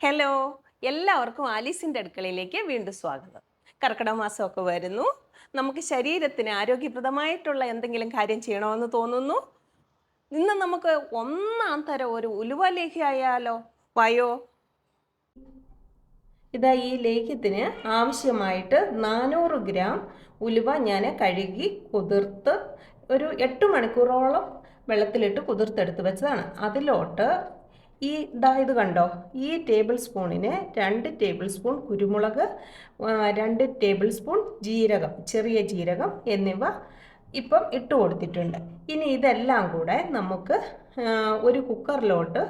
Hello എല്ലാവർക്കും ആലീസിന്റെ അടുക്കളയിലേക്ക് വീണ്ടും സ്വാഗതം. കർക്കിടക മാസമൊക്കെ വരുന്നു. നമുക്ക് ശരീരത്തിന് ആരോഗ്യപ്രദമായിട്ടുള്ള എന്തെങ്കിലും കാര്യം ചെയ്യണമെന്ന് തോന്നുന്നു? ഇന്ന് നമുക്ക് ഒന്നാം തരം ഒരു ഉലുവ ലേഹ്യമായാലോ വയോ? ഇതാ ഈ ലേഹ്യത്തിന് ആവശ്യമായിട്ട് നാനൂറ് ഗ്രാം ഉലുവ ഞാൻ കഴുകി കുതിർത്ത് ഒരു എട്ട് മണിക്കൂറോളം വെള്ളത്തിലിട്ട് കുതിർത്തെടുത്ത് വെച്ചതാണ്. അതിലോട്ട് ഈ ഇതാ ഇത് കണ്ടോ? ഈ ടേബിൾ സ്പൂണിന് രണ്ട് ടേബിൾ സ്പൂൺ കുരുമുളക് രണ്ട് ടേബിൾ സ്പൂൺ ജീരകം ചെറിയ ജീരകം എന്നിവ ഇപ്പം ഇട്ട് കൊടുത്തിട്ടുണ്ട്. ഇനി ഇതെല്ലാം കൂടെ നമുക്ക് ഒരു കുക്കറിലോട്ട്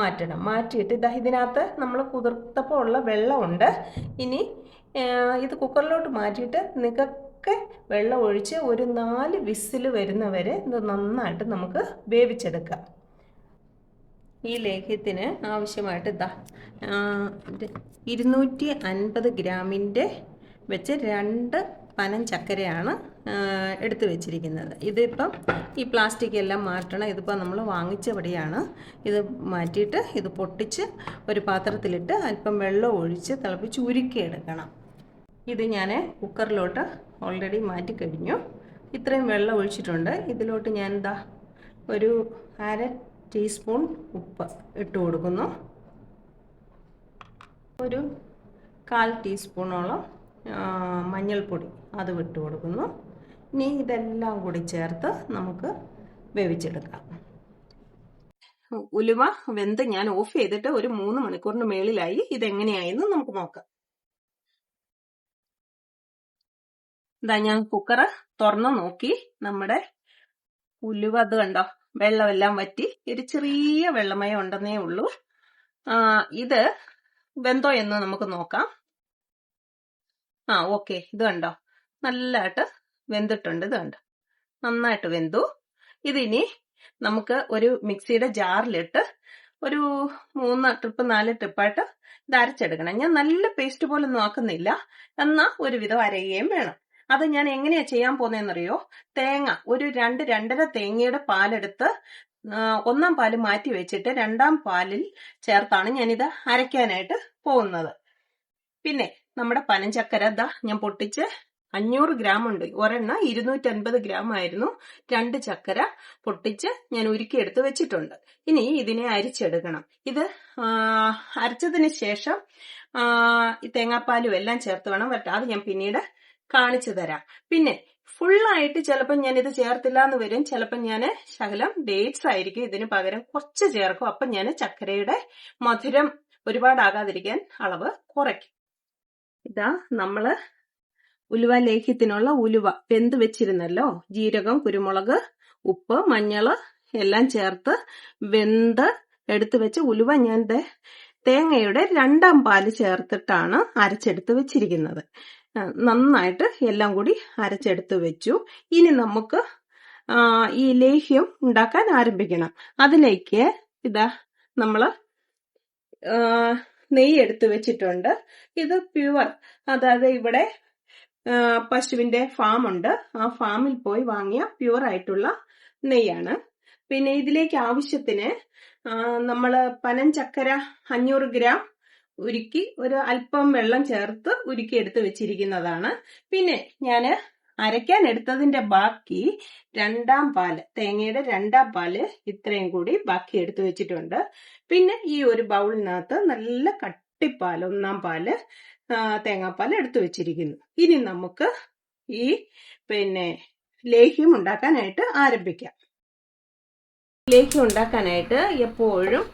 മാറ്റണം. മാറ്റിയിട്ട് ഇതാ ഇതിനകത്ത് നമ്മൾ കുതിർത്തപ്പോൾ ഉള്ള വെള്ളമുണ്ട്. ഇനി ഇത് കുക്കറിലോട്ട് മാറ്റിയിട്ട് നികക്കെ വെള്ളം ഒഴിച്ച് ഒരു നാല് വിസിൽ വരുന്നവരെ ഇത് നന്നായിട്ട് നമുക്ക് വേവിച്ചെടുക്കാം. ഈ ലേഹ്യത്തിന് ആവശ്യമായിട്ട് ഇത് ഇരുന്നൂറ്റി അൻപത് ഗ്രാമിന്റെ വെച്ച് രണ്ട് പനം ചക്കരയാണ് എടുത്തു വെച്ചിരിക്കുന്നത്. ഇതിപ്പം ഈ പ്ലാസ്റ്റിക് എല്ലാം മാറ്റണം. ഇതിപ്പോൾ നമ്മൾ വാങ്ങിച്ചവിടെയാണ്. ഇത് മാറ്റിയിട്ട് ഇത് പൊട്ടിച്ച് ഒരു പാത്രത്തിലിട്ട് അല്പം വെള്ളം ഒഴിച്ച് തിളപ്പിച്ച് ഉരുക്കിയെടുക്കണം. ഇത് ഞാൻ കുക്കറിലോട്ട് ഓൾറെഡി മാറ്റി കഴിഞ്ഞു. ഇത്രയും വെള്ളം ഒഴിച്ചിട്ടുണ്ട്. ഇതിലോട്ട് ഞാൻ എന്താ ഒരു അര ടീസ്പൂൺ ഉപ്പ് ഇട്ട് കൊടുക്കുന്നു. ഒരു കാൽ ടീസ്പൂണോളം മഞ്ഞൾപ്പൊടി അത് വിട്ട് കൊടുക്കുന്നു. ഇനി ഇതെല്ലാം കൂടി ചേർത്ത് നമുക്ക് വേവിച്ചെടുക്കാം. ഉലുവ വെന്ത് ഞാൻ ഓഫ് ചെയ്തിട്ട് ഒരു മൂന്ന് മണിക്കൂറിന് മേളിലായി. ഇതെങ്ങനെയായെന്ന് നമുക്ക് നോക്കാം. ഇതാ ഞാൻ കുക്കറ് തുറന്നു നോക്കി. നമ്മുടെ ഉലുവ അത് കണ്ടോ? വെള്ളമെല്ലാം വറ്റി ഒരു ചെറിയ വെള്ളമയം ഉണ്ടെന്നേ ഉള്ളൂ. ഇത് വെന്തോ എന്ന് നമുക്ക് നോക്കാം. ആ ഓക്കെ ഇത് കണ്ടോ? നല്ലതായിട്ട് വെന്തിട്ടുണ്ട് ഇത് കണ്ടോ? നന്നായിട്ട് വെന്തു. ഇതിനി നമുക്ക് ഒരു മിക്സിയുടെ ജാറിലിട്ട് ഒരു മൂന്ന് ട്രിപ്പ് നാല് ട്രിപ്പായിട്ട് ഇത് അരച്ചെടുക്കണം. ഞാൻ നല്ല പേസ്റ്റ് പോലെ ആക്കുന്നില്ല. എന്നാ ഒരുവിധം അരയുകയും വേണം. അത് ഞാൻ എങ്ങനെയാ ചെയ്യാൻ പോകുന്നതെന്നറിയോ? തേങ്ങ ഒരു രണ്ട് രണ്ടര തേങ്ങയുടെ പാലെടുത്ത് ഒന്നാം പാൽ മാറ്റി വെച്ചിട്ട് രണ്ടാം പാലിൽ ചേർത്താണ് ഞാനിത് അരയ്ക്കാനായിട്ട് പോകുന്നത്. പിന്നെ നമ്മുടെ പനഞ്ചക്കര ദാ ഞാൻ പൊട്ടിച്ച് അഞ്ഞൂറ് ഗ്രാം ഉണ്ട്. ഒരെണ്ണ ഇരുന്നൂറ്റൻപത് ഗ്രാം ആയിരുന്നു. രണ്ട് ചക്കര പൊട്ടിച്ച് ഞാൻ ഉരുക്കിയെടുത്ത് വെച്ചിട്ടുണ്ട്. ഇനി ഇതിനെ അരിച്ചെടുക്കണം. ഇത് അരച്ചതിന് ശേഷം തേങ്ങാപ്പാലും എല്ലാം ചേർത്ത് വേണം വരട്ടെ. അത് ഞാൻ പിന്നീട് കാണിച്ചു തരാം. പിന്നെ ആയിട്ട് ചിലപ്പോൾ ഞാൻ ഇത് ചേർത്തില്ല എന്ന് വരും. ചിലപ്പോൾ ഞാൻ ശകലം ഡേറ്റ്സ് ആയിരിക്കും ഇതിന് പകരം കുറച്ച് ചേർക്കും. അപ്പം ഞാൻ ചക്കരയുടെ മധുരം ഒരുപാടാകാതിരിക്കാൻ അളവ് കുറയ്ക്കും. ഇതാ നമ്മൾ ഉലുവ ലേഹ്യത്തിനുള്ള ഉലുവ വെന്ത് വെച്ചിരുന്നല്ലോ. ജീരകം കുരുമുളക് ഉപ്പ് മഞ്ഞൾ എല്ലാം ചേർത്ത് വെന്ത് എടുത്തു വെച്ച് ഉലുവ ഞാൻ തേങ്ങയുടെ രണ്ടാം പാൽ ചേർത്തിട്ടാണ് അരച്ചെടുത്ത് വെച്ചിരിക്കുന്നത്. നന്നായിട്ട് എല്ലാം കൂടി അരച്ചെടുത്ത് വെച്ചു. ഇനി നമുക്ക് ഈ ലേഹ്യം ഉണ്ടാക്കാൻ ആരംഭിക്കണം. അതിലേക്ക് ഇതാ നമ്മൾ നെയ്യ് എടുത്ത് വെച്ചിട്ടുണ്ട്. ഇത് പ്യുവർ അതായത് ഇവിടെ പശുവിന്റെ ഫാം ഉണ്ട്. ആ ഫാമിൽ പോയി വാങ്ങിയ പ്യുവർ ആയിട്ടുള്ള നെയ്യാണ്. പിന്നെ ഇതിലേക്ക് ആവശ്യത്തിന് നമ്മൾ പനഞ്ചക്കര അഞ്ഞൂറ് ഗ്രാം ഉരുക്കി ഒരു അല്പം വെള്ളം ചേർത്ത് ഉരുക്കി എടുത്ത് വെച്ചിരിക്കുന്നതാണ്. പിന്നെ ഞാൻ അരയ്ക്കാൻ എടുത്തതിന്റെ ബാക്കി രണ്ടാം പാൽ തേങ്ങയുടെ രണ്ടാം പാൽ ഇത്രയും കൂടി ബാക്കി എടുത്തു വെച്ചിട്ടുണ്ട്. പിന്നെ ഈ ഒരു ബൗളിനകത്ത് നല്ല കട്ടിപ്പാൽ ഒന്നാം പാൽ തേങ്ങാപ്പാൽ എടുത്തു വെച്ചിരിക്കുന്നു. ഇനി നമുക്ക് ഈ പിന്നെ ലേഹ്യം ഉണ്ടാക്കാനായിട്ട് ആരംഭിക്കാം. ലേഹ്യം ഉണ്ടാക്കാനായിട്ട് എപ്പോഴും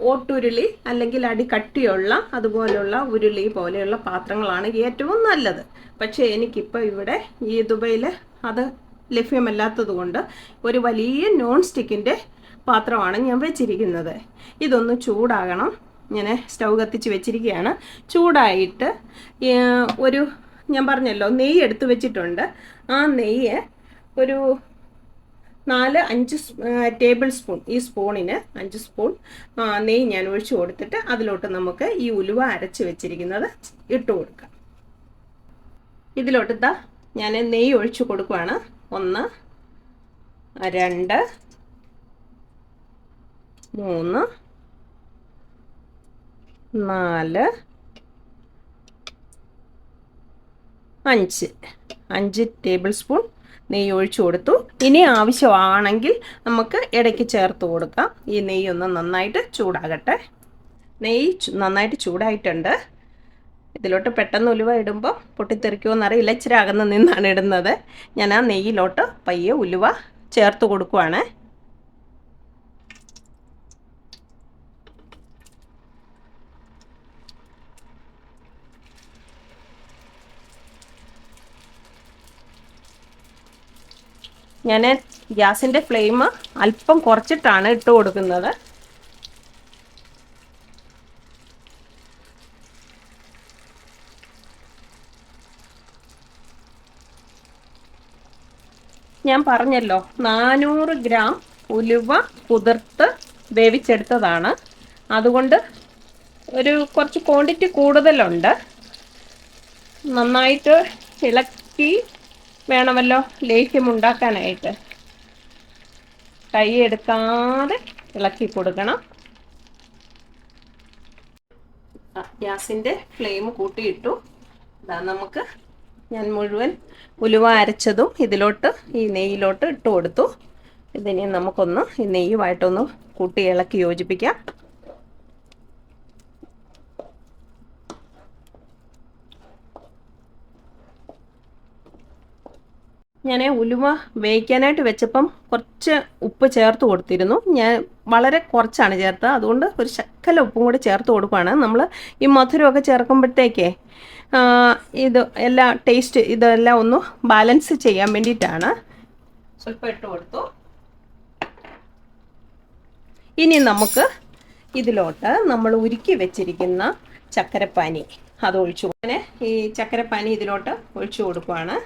ഓട്ടുരുളി അല്ലെങ്കിൽ അടി കട്ടിയുള്ള അതുപോലെയുള്ള ഉരുളി പോലെയുള്ള പാത്രങ്ങളാണ് ഏറ്റവും നല്ലത്. പക്ഷേ എനിക്കിപ്പോൾ ഇവിടെ ഈ ദുബൈയിൽ അത് ലഭ്യമല്ലാത്തത് കൊണ്ട് ഒരു വലിയ നോൺ സ്റ്റിക്കിന്റെ പാത്രമാണ് ഞാൻ വെച്ചിരിക്കുന്നത്. ഇതൊന്ന് ചൂടാകണം. ഞാൻ സ്റ്റൗ കത്തിച്ച് വെച്ചിരിക്കുകയാണ്. ചൂടായിട്ട് ഒരു ഞാൻ പറഞ്ഞല്ലോ നെയ്യ് എടുത്തു വെച്ചിട്ടുണ്ട്. ആ നെയ്യ് ഒരു നാല് അഞ്ച് ടേബിൾ സ്പൂൺ ഈ സ്പൂണിന് അഞ്ച് സ്പൂൺ നെയ്യ് ഞാൻ ഒഴിച്ചു കൊടുത്തിട്ട് അതിലോട്ട് നമുക്ക് ഈ ഉലുവ അരച്ച് വെച്ചിരിക്കുന്നത് ഇട്ട് കൊടുക്കാം. ഇതിലോട്ട് ഇതാ ഞാൻ നെയ്യ് ഒഴിച്ചു കൊടുക്കുവാണ്. ഒന്ന് രണ്ട് മൂന്ന് നാല് അഞ്ച്. അഞ്ച് ടേബിൾ സ്പൂൺ നെയ്യ് ഒഴിച്ചു കൊടുത്തു. ഇനി ആവശ്യമാണെങ്കിൽ നമുക്ക് ഇടയ്ക്ക് ചേർത്ത് കൊടുക്കാം. ഈ നെയ്യ് ഒന്ന് നന്നായിട്ട് ചൂടാകട്ടെ. നെയ്യ് നന്നായിട്ട് ചൂടായിട്ടുണ്ട്. ഇതിലോട്ട് പെട്ടെന്ന് ഉലുവ ഇടുമ്പോൾ പൊട്ടിത്തെറിക്കുമോ എന്നറിയില്ല ഇച്ചിരി അകന്ന് നിന്നാണ് ഇടുന്നത്. ഞാൻ ആ നെയ്യിലോട്ട് പയ്യെ ഉലുവ ചേർത്ത് കൊടുക്കുവാണ്. ഞാൻ ഗ്യാസിന്റെ ഫ്ലെയിം അല്പം കുറച്ചിട്ടാണ് ഇട്ട് കൊടുക്കുന്നത്. ഞാൻ പറഞ്ഞല്ലോ നാനൂറ് ഗ്രാം ഉലുവ കുതിർത്ത് വേവിച്ചെടുത്തതാണ്. അതുകൊണ്ട് ഒരു കുറച്ച് ക്വാണ്ടിറ്റി കൂടുതലുണ്ട്. നന്നായിട്ട് ഇളക്കി വേണമല്ലോ ലേഹ്യം ഉണ്ടാക്കാനായിട്ട്. കൈ എടുക്കാതെ ഇളക്കി കൊടുക്കണം. ഗ്യാസിന്റെ ഫ്ലെയിം കൂട്ടിയിട്ടു. ഇതാ നമുക്ക് ഞാൻ മുഴുവൻ ഉലുവ അരച്ചതും ഇതിലോട്ട് ഈ നെയ്യിലോട്ട് ഇട്ട് കൊടുത്തു ഇതിനെ നമുക്കൊന്ന് ഈ നെയ്യുമായിട്ടൊന്ന് കൂട്ടി ഇളക്കി യോജിപ്പിക്കാം. ഞാൻ ഉലുവ വേവിക്കാനായിട്ട് വെച്ചപ്പം കുറച്ച് ഉപ്പ് ചേർത്ത് കൊടുത്തിരുന്നു. ഞാൻ വളരെ കുറച്ചാണ് ചേർത്തത്. അതുകൊണ്ട് ഒരു ശക്കല ഉപ്പും കൂടി ചേർത്ത് കൊടുക്കുകയാണ് നമ്മൾ ഈ മധുരമൊക്കെ ചേർക്കുമ്പോഴത്തേക്കേ ഇത് എല്ലാ ടേസ്റ്റ് ഇതെല്ലാം ഒന്ന് ബാലൻസ് ചെയ്യാൻ വേണ്ടിയിട്ടാണ്. സ്വല്പം ഇട്ട് കൊടുത്തു. ഇനി നമുക്ക് ഇതിലോട്ട് നമ്മൾ ഉരുക്കി വെച്ചിരിക്കുന്ന ചക്കരപ്പാനി അത് ഒഴിച്ചു അങ്ങനെ ഈ ചക്കരപ്പാനി ഇതിലോട്ട് ഒഴിച്ചു കൊടുക്കുവാണ്.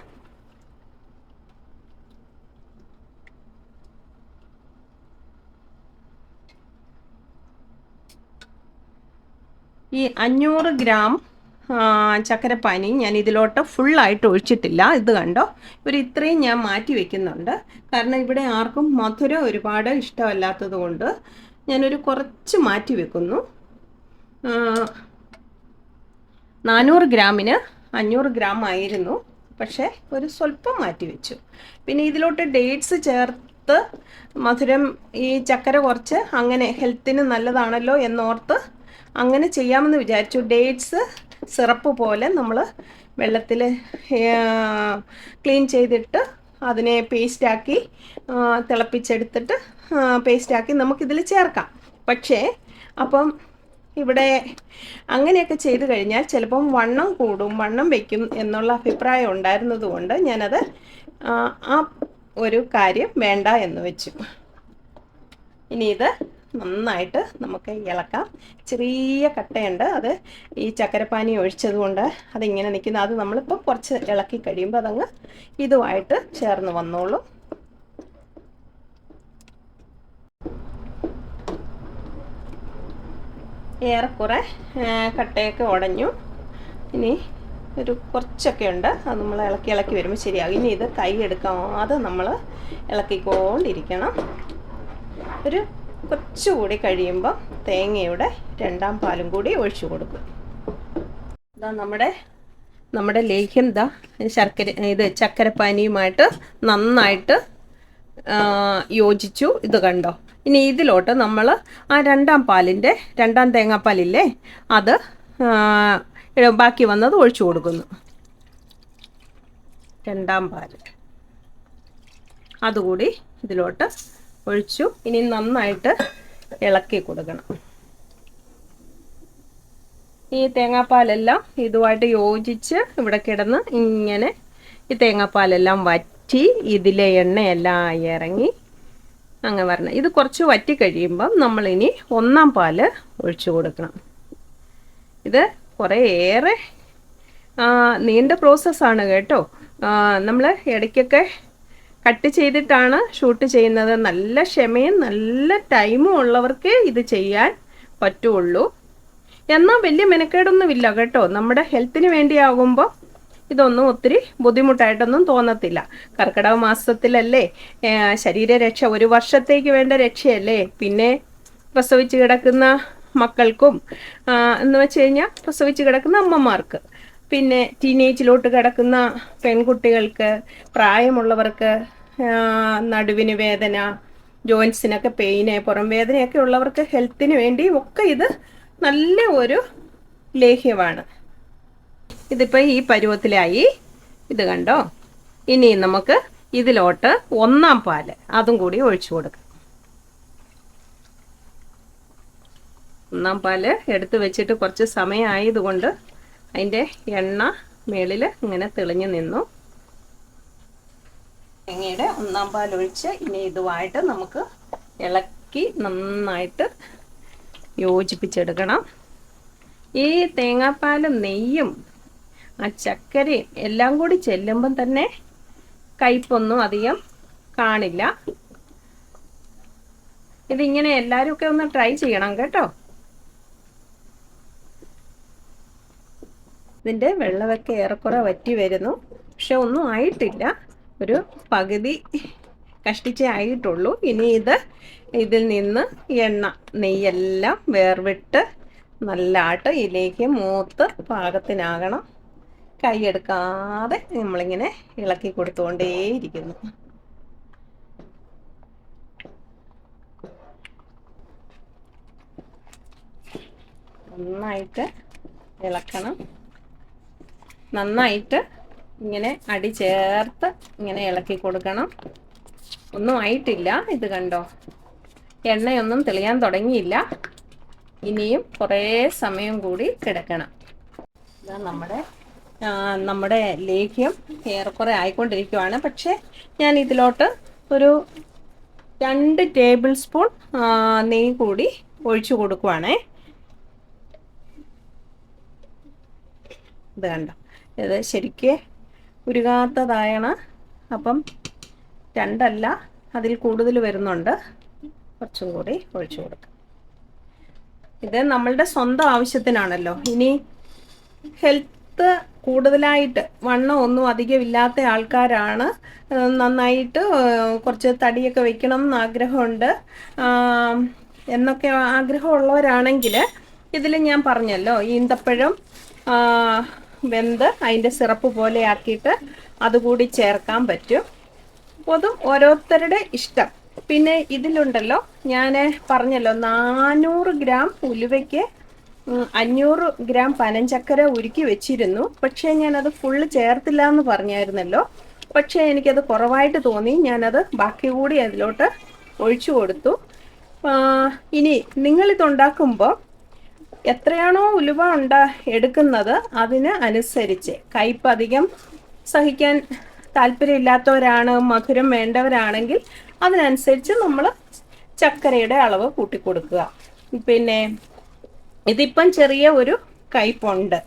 ഈ അഞ്ഞൂറ് ഗ്രാം ചക്കരപ്പാനി ഞാൻ ഇതിലോട്ട് ഫുള്ളായിട്ട് ഒഴിച്ചിട്ടില്ല. ഇത് കണ്ടോ? ഒരു ഇത്രയും ഞാൻ മാറ്റി വെക്കുന്നുണ്ട്. കാരണം ഇവിടെ ആർക്കും മധുരം ഒരുപാട് ഇഷ്ടമല്ലാത്തത് കൊണ്ട് ഞാനൊരു കുറച്ച് മാറ്റി വെക്കുന്നു. നാനൂറ് ഗ്രാമിന് അഞ്ഞൂറ് ഗ്രാം ആയിരുന്നു. പക്ഷേ ഒരു സ്വല്പം മാറ്റി വെച്ചു. പിന്നെ ഇതിലോട്ട് ഡേറ്റ്സ് ചേർത്ത് മധുരം ഈ ചക്കര കുറച്ച് അങ്ങനെ ഹെൽത്തിന് നല്ലതാണല്ലോ എന്നോർത്ത് അങ്ങനെ ചെയ്യാമെന്ന് വിചാരിച്ചു. ഡേറ്റ്സ് സിറപ്പ് പോലെ നമ്മൾ വെള്ളത്തിൽ ക്ലീൻ ചെയ്തിട്ട് അതിനെ പേസ്റ്റാക്കി തിളപ്പിച്ചെടുത്തിട്ട് പേസ്റ്റാക്കി നമുക്കിതിൽ ചേർക്കാം. പക്ഷേ അപ്പം ഇവിടെ അങ്ങനെയൊക്കെ ചെയ്തു കഴിഞ്ഞാൽ ചിലപ്പം വണ്ണം കൂടും വണ്ണം വയ്ക്കും എന്നുള്ള അഭിപ്രായം ഉണ്ടായിരുന്നതുകൊണ്ട് ഞാനത് ആ ഒരു കാര്യം വേണ്ട എന്ന് വെച്ചു. ഇനി ഇത് നന്നായിട്ട് നമുക്ക് ഇളക്കാം. ചെറിയ കട്ടയുണ്ട്. അത് ഈ ചക്കരപ്പാനി ഒഴിച്ചത് കൊണ്ട് അതിങ്ങനെ നിൽക്കുന്നത് അത് നമ്മളിപ്പോൾ കുറച്ച് ഇളക്കി കഴിയുമ്പോൾ അതങ്ങ് ഇതുമായിട്ട് ചേർന്ന് വന്നോളും. ഏറെക്കുറെ കട്ടയൊക്കെ ഉടഞ്ഞു. ഇനി ഒരു കുറച്ചൊക്കെ ഉണ്ട്. അത് നമ്മൾ ഇളക്കി ഇളക്കി വരുമ്പോൾ ശരിയാകും. ഇനി ഇത് കൈ എടുക്കാതെ നമ്മൾ ഇളക്കിക്കൊണ്ടിരിക്കണം. ഒരു കുറച്ചുകൂടി കഴിയുമ്പോൾ തേങ്ങയുടെ രണ്ടാം പാലും കൂടി ഒഴിച്ചു കൊടുക്കും. ഇതാ നമ്മുടെ നമ്മുടെ ലേഹ്യം ഇതാ ശർക്കര ഇത് ചക്കരപ്പാനിയുമായിട്ട് നന്നായിട്ട് യോജിച്ചു. ഇത് കണ്ടോ? ഇനി ഇതിലോട്ട് നമ്മൾ ആ രണ്ടാം പാലിന്റെ രണ്ടാം തേങ്ങാപ്പാലില്ലേ അത് ബാക്കി വന്നത് ഒഴിച്ചു കൊടുക്കുന്നു. രണ്ടാം പാൽ അതുകൂടി ഇതിലോട്ട് ഒഴിച്ചു. ഇനി നന്നായിട്ട് ഇളക്കി കൊടുക്കണം. ഈ തേങ്ങാപ്പാലെല്ലാം ഇതുമായിട്ട് യോജിച്ച് ഇവിടെ കിടന്ന് ഇങ്ങനെ ഈ തേങ്ങാപ്പാലെല്ലാം വറ്റി ഇതിലെ എണ്ണയെല്ലാം ഇറങ്ങി അങ്ങനെ വരണം. ഇത് കുറച്ച് വറ്റി കഴിയുമ്പം നമ്മളിനി ഒന്നാം പാൽ ഒഴിച്ചു കൊടുക്കണം. ഇത് കുറേയേറെ നീണ്ട പ്രോസസ്സാണ് കേട്ടോ. നമ്മൾ ഇടയ്ക്കൊക്കെ കട്ട് ചെയ്തിട്ടാണ് ഷൂട്ട് ചെയ്യുന്നത്. നല്ല ക്ഷമയും നല്ല ടൈമും ഉള്ളവർക്ക് ഇത് ചെയ്യാൻ പറ്റുള്ളൂ. എന്നാൽ വലിയ മെനക്കേടൊന്നുമില്ല കേട്ടോ. നമ്മുടെ ഹെൽത്തിന് വേണ്ടിയാകുമ്പോൾ ഇതൊന്നും ഒത്തിരി ബുദ്ധിമുട്ടായിട്ടൊന്നും തോന്നത്തില്ല. കർക്കിടക മാസത്തിലല്ലേ ശരീരരക്ഷ ഒരു വർഷത്തേക്ക് വേണ്ട രക്ഷയല്ലേ? പിന്നെ പ്രസവിച്ച് കിടക്കുന്ന മക്കൾക്കും എന്ന് വെച്ച് കഴിഞ്ഞാൽ പ്രസവിച്ച് കിടക്കുന്ന അമ്മമാർക്ക് പിന്നെ ടീനേജിലോട്ട് കിടക്കുന്ന പെൺകുട്ടികൾക്ക് പ്രായമുള്ളവർക്ക് നടുവിന് വേദന ജോയിൻസിനൊക്കെ പെയിന് പുറം വേദനയൊക്കെ ഉള്ളവർക്ക് ഹെൽത്തിന് വേണ്ടി ഒക്കെ ഇത് നല്ല ഒരു ലേഹ്യമാണ്. ഇതിപ്പോൾ ഈ പരുവത്തിലായി. ഇത് കണ്ടോ? ഇനി നമുക്ക് ഇതിലോട്ട് ഒന്നാം പാൽ അതും കൂടി ഒഴിച്ചു കൊടുക്കാം. ഒന്നാം പാൽ എടുത്ത് വെച്ചിട്ട് കുറച്ച് സമയമായതുകൊണ്ട് അതിന്റെ എണ്ണ മേളിൽ ഇങ്ങനെ തെളിഞ്ഞു നിന്നു. തേങ്ങയുടെ ഒന്നാം പാൽ ഒഴിച്ച് ഇനി ഇതുമായിട്ട് നമുക്ക് ഇളക്കി നന്നായിട്ട് യോജിപ്പിച്ചെടുക്കണം. ഈ തേങ്ങാപ്പാലും നെയ്യും ആ ചക്കരയും എല്ലാം കൂടി ചെല്ലുമ്പം തന്നെ കയ്പൊന്നും അധികം കാണില്ല. ഇതിങ്ങനെ എല്ലാവരും ഒക്കെ ഒന്ന് ട്രൈ ചെയ്യണം കേട്ടോ. ഇതിന്റെ വെള്ളമൊക്കെ ഏറെക്കുറെ വറ്റി വരുന്നു. പക്ഷെ ഒന്നും ആയിട്ടില്ല. ഒരു പകുതി കഷ്ടിച്ചേ ആയിട്ടുള്ളൂ. ഇനി ഇത് ഇതിൽ നിന്ന് എണ്ണ നെയ്യെല്ലാം വേർവിട്ട് നല്ലാട്ട് ഇതിലേക്ക് മൂത്ത് പാകത്തിനാകണം. കൈയെടുക്കാതെ നമ്മളിങ്ങനെ ഇളക്കി കൊടുത്തുകൊണ്ടേയിരിക്കുന്നു. നന്നായിട്ട് ഇളക്കണം. നന്നായിട്ട് ഇങ്ങനെ അടി ചേർത്ത് ഇങ്ങനെ ഇളക്കി കൊടുക്കണം. ഒന്നും ആയിട്ടില്ല ഇത് കണ്ടോ? എണ്ണയൊന്നും തെളിയാൻ തുടങ്ങിയില്ല. ഇനിയും കുറേ സമയം കൂടി കിടക്കണം. ഇതാ നമ്മുടെ നമ്മുടെ ലേഹ്യം ഏറെക്കുറെ ആയിക്കൊണ്ടിരിക്കുവാണ്. പക്ഷേ ഞാൻ ഇതിലോട്ട് ഒരു രണ്ട് ടേബിൾ സ്പൂൺ നെയ് നെയ്യ് കൂടി ഒഴിച്ചു കൊടുക്കുവാണേ. ഇത് കണ്ടോ? ഇത് ശരിക്ക് ഉരുകാത്തതായാണ്. അപ്പം രണ്ടല്ല അതിൽ കൂടുതൽ വരുന്നുണ്ട്. കുറച്ചും കൂടി ഒഴിച്ചു കൊടുക്കാം. ഇത് നമ്മളുടെ സ്വന്തം ആവശ്യത്തിനാണല്ലോ. ഇനി ഹെൽത്ത് കൂടുതലായിട്ട് വണ്ണം ഒന്നും അധികം ഇല്ലാത്ത ആൾക്കാരാണ് നന്നായിട്ട് കുറച്ച് തടിയൊക്കെ വെക്കണം എന്ന് ആഗ്രഹമുണ്ട് ആം, എന്നൊക്കെ ആഗ്രഹമുള്ളവരാണെങ്കിൽ ഇതിൽ ഞാൻ പറഞ്ഞല്ലോ ഈന്തപ്പഴം വെന്ത് അതിന്റെ സിറപ്പ് പോലെ ആക്കിയിട്ട് അതുകൂടി ചേർക്കാൻ പറ്റും. അതും ഓരോരുത്തരുടെ ഇഷ്ടം. പിന്നെ ഇതിലുണ്ടല്ലോ ഞാൻ പറഞ്ഞല്ലോ നാനൂറ് ഗ്രാം ഉലുവയ്ക്ക് അഞ്ഞൂറ് ഗ്രാം പനഞ്ചക്കര ഉരുക്കി വെച്ചിരുന്നു. പക്ഷേ ഞാനത് ഫുള്ള് ചേർത്തില്ല എന്ന് പറഞ്ഞായിരുന്നല്ലോ. പക്ഷേ എനിക്കത് കുറവായിട്ട് തോന്നി. ഞാനത് ബാക്കി കൂടി അതിലോട്ട് ഒഴിച്ചു കൊടുത്തു. ഇനി നിങ്ങളിതുണ്ടാക്കുമ്പോൾ എത്രയാണോ ഉലുവ ഉണ്ട എടുക്കുന്നത് അതിന് അനുസരിച്ച് കയ്പ് അധികം സഹിക്കാൻ താല്പര്യമില്ലാത്തവരാണ് മധുരം വേണ്ടവരാണെങ്കിൽ അതിനനുസരിച്ച് നമ്മൾ ചക്കരയുടെ അളവ് കൂട്ടിക്കൊടുക്കുക. പിന്നെ ഇതിപ്പം ചെറിയ ഒരു കയ്പുണ്ട്.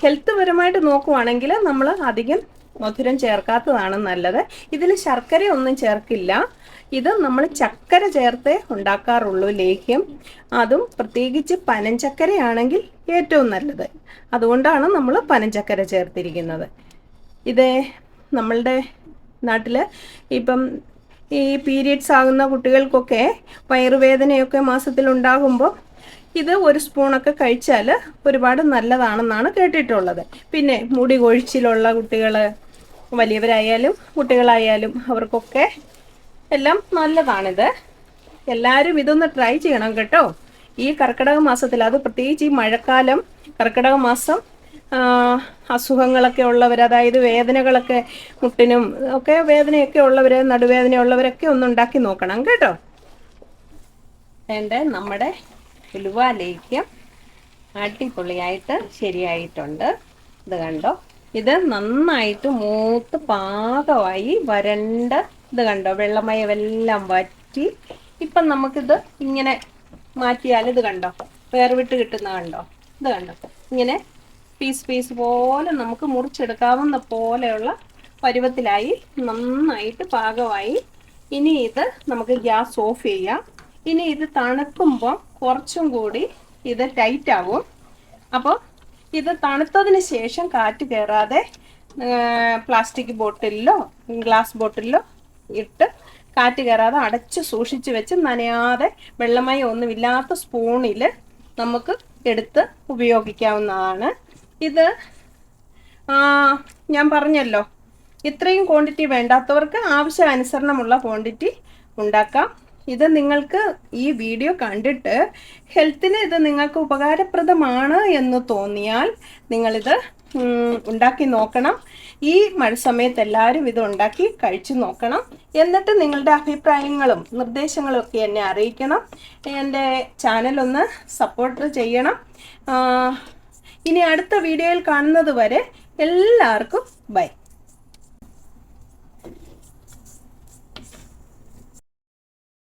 ഹെൽത്ത് പരമായിട്ട് നോക്കുവാണെങ്കിൽ നമ്മൾ അധികം മധുരം ചേർക്കാത്തതാണ് നല്ലത്. ഇതിൽ ശർക്കര ഒന്നും ചേർക്കില്ല. ഇത് നമ്മൾ ചക്കര ചേർത്തേ ഉണ്ടാക്കാറുള്ളൂ ലേഹ്യം. അതും പ്രത്യേകിച്ച് പനഞ്ചക്കരയാണെങ്കിൽ ഏറ്റവും നല്ലത്. അതുകൊണ്ടാണ് നമ്മൾ പനഞ്ചക്കര ചേർത്തിരിക്കുന്നത്. ഇത് നമ്മളുടെ നാട്ടിൽ ഇപ്പം ഈ പീരിയഡ്സ് ആകുന്ന കുട്ടികൾക്കൊക്കെ വയറുവേദനയൊക്കെ മാസത്തിൽ ഉണ്ടാകുമ്പോൾ ഇത് ഒരു സ്പൂണൊക്കെ കഴിച്ചാൽ ഒരുപാട് നല്ലതാണെന്നാണ് കേട്ടിട്ടുള്ളത്. പിന്നെ മുടി കൊഴിച്ചിലുള്ള കുട്ടികൾ വലിയവരായാലും കുട്ടികളായാലും അവർക്കൊക്കെ എല്ലാം നല്ലതാണിത്. എല്ലാവരും ഇതൊന്ന് ട്രൈ ചെയ്യണം കേട്ടോ. ഈ കർക്കിടക മാസത്തിൽ അത് പ്രത്യേകിച്ച് ഈ മഴക്കാലം കർക്കിടക മാസം അസുഖങ്ങളൊക്കെ ഉള്ളവർ അതായത് വേദനകളൊക്കെ മുട്ടിനും ഒക്കെ വേദനയൊക്കെ ഉള്ളവർ നടുവേദനയുള്ളവരൊക്കെ ഒന്ന് ഉണ്ടാക്കി നോക്കണം കേട്ടോ. എന്റെ നമ്മുടെ ഉലുവ അടിപൊളിയായിട്ട് ശരിയായിട്ടുണ്ട്. ഇത് കണ്ടോ? ഇത് നന്നായിട്ട് മൂത്ത് പാകമായി വരണ്ട ഇത് കണ്ടോ? വെള്ളമയമെല്ലാം വറ്റി. ഇപ്പം നമുക്കിത് ഇങ്ങനെ മാറ്റിയാൽ ഇത് കണ്ടോ? വേർവിട്ട് കിട്ടുന്ന കണ്ടോ? ഇത് കണ്ടോ? ഇങ്ങനെ പീസ് പീസ് പോലെ നമുക്ക് മുറിച്ചെടുക്കാവുന്ന പോലെയുള്ള പരുവത്തിലായി നന്നായിട്ട് പാകമായി. ഇനി ഇത് നമുക്ക് ഗ്യാസ് ഓഫ് ചെയ്യാം. ഇനി ഇത് തണുക്കുമ്പോൾ കുറച്ചും കൂടി ഇത് ടൈറ്റ് ആവും. അപ്പോൾ ഇത് തണുത്തതിന് ശേഷം കാറ്റ് കയറാതെ പ്ലാസ്റ്റിക് ബോട്ടിലോ ഗ്ലാസ് ബോട്ടിലിലോ ഇട്ട് കാറ്റ് കയറാതെ അടച്ച് സൂക്ഷിച്ച് വെച്ച് നനയാതെ വെള്ളമയം ഒന്നുമില്ലാത്ത സ്പൂണിൽ നമുക്ക് എടുത്ത് ഉപയോഗിക്കാവുന്നതാണ്. ഇത് ഞാൻ പറഞ്ഞല്ലോ ഇത്രയും ക്വാണ്ടിറ്റി വേണ്ടാത്തവർക്ക് ആവശ്യാനുസരണമുള്ള ക്വാണ്ടിറ്റി ഉണ്ടാക്കാം. ഇത് നിങ്ങൾക്ക് ഈ വീഡിയോ കണ്ടിട്ട് ഹെൽത്തിന് ഇത് നിങ്ങൾക്ക് ഉപകാരപ്രദമാണ് എന്ന് തോന്നിയാൽ നിങ്ങളിത് ഉണ്ടാക്കി നോക്കണം. ഈ മഴ സമയത്ത് എല്ലാവരും ഇത് ഉണ്ടാക്കി കഴിച്ചു നോക്കണം. എന്നിട്ട് നിങ്ങളുടെ അഭിപ്രായങ്ങളും നിർദ്ദേശങ്ങളും ഒക്കെ എന്നെ അറിയിക്കണം. എന്റെ ചാനലൊന്ന് സപ്പോർട്ട് ചെയ്യണം. ഇനി അടുത്ത വീഡിയോയിൽ കാണുന്നത് വരെ എല്ലാവർക്കും ബൈ